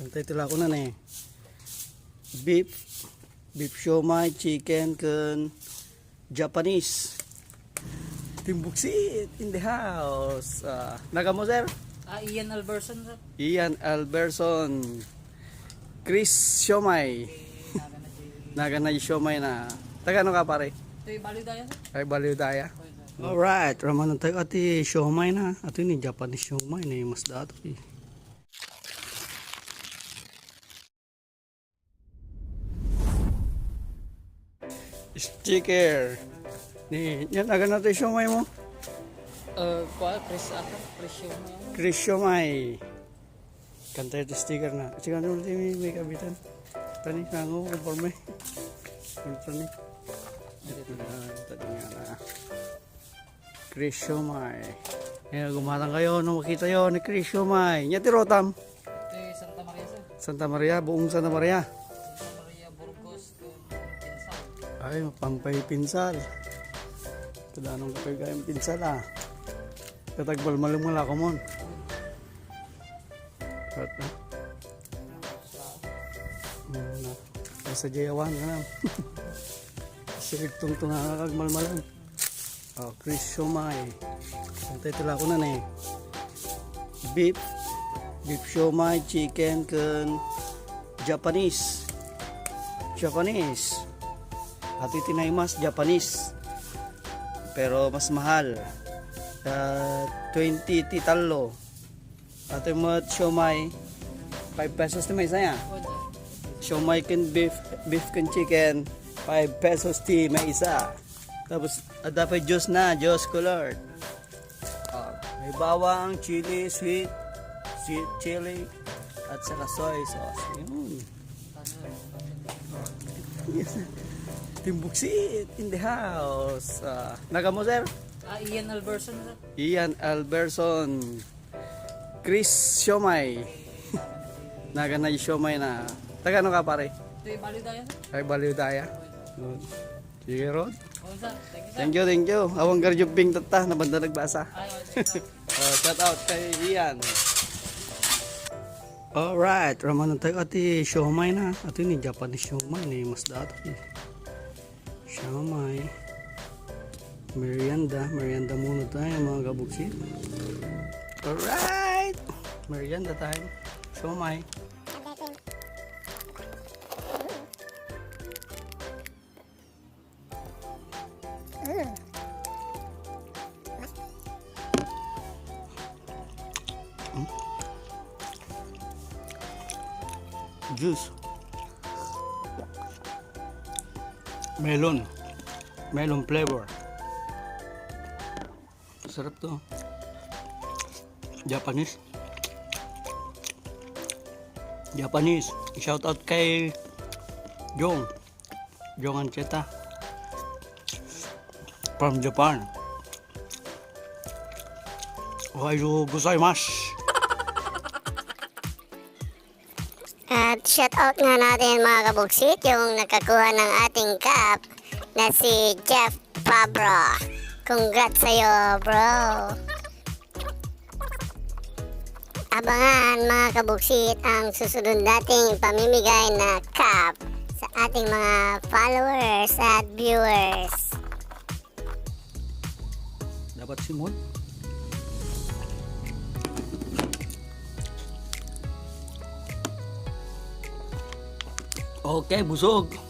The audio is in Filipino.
Ang title ako na eh. Beef, beef siomai, chicken, kun Japanese. Timbuksit in the house. Uh, naga mo sir? Ah, Ian Alberson sir. Ian Alberson. Chris Siomay. Naga na yung siomay na. Taga ano ka pare? Ito yung baliw tayo sir. Ay baliw daya. Okay, sir. Alright, raman tayo ati siomay na. Ato ni Japanese siomay na yung mas dato eh. Sticker. Ni, yan agad na tayo siomay mo. Uh, kwa, Chris ata, Chris yan. Chris siomay. Kanta ito sticker na. Kasi kanta mo may, may kabitan. Tani, nango, conforme. Tani. Tani nga na. Chris siomay. Yan, gumatang kayo nung makita yun ni Chris siomay. Nya tirotam. Santa Maria sir. Santa Maria, buong Santa Maria. Ay, pampay pinsal. Kadanong kapay kayong pinsal ah. Katagbal malumala ko mon. At na. Mm, na. Nasa jayawan ka na. Sirig tong tungakag malmalan. Oh, Chris Siomay. Ang title ako na eh. Beef, beef siomai, chicken, kun Japanese. Japanese. At itinaymas Japanese. Pero mas mahal. Uh, 20 titalo. At yung mga siomay, 5 pesos na may saya. Okay, sir. Siomay can beef, beef can chicken, 5 pesos ti may isa. Tapos, at dapat juice na, juice colored. Ah, may bawang, chili, sweet, sweet chili, at saka soy sauce. Yun. Yes. Timbuksit in the house. Ah, naga mo sir? Ah, Ian Alberson sir. Ian Alberson. Chris Siomay. naga na yung siomay na. Taga ano ka pare? Ito yung baliw tayo sir. Ay baliw daya. Sige Rod. Sir. Thank you. Thank you. Awang garjubing tata na banda nagbasa. Ay. Uh, shout out kay Ian. Alright, raman tayo ati siomay na. Ato ni Japanese siomay yung mas dato eh. Siomay. Merienda. Merienda muna tayo mga kabuksit. Alright. Merienda time. Siomay. Juice. Melon. Melon flavor. Sarap to. Japanese. Japanese. Shout out kay Jong. Jong Ancheta. From Japan. Ohayo gozaimasu. At shout out nga natin mga kabuksit yung nakakuha ng ating cup na si Jeff Fabro. Congrats sa'yo bro. Abangan mga kabuksit ang susunod nating pamimigay na cup sa ating mga followers at viewers. Dapat simon. Okay, busog.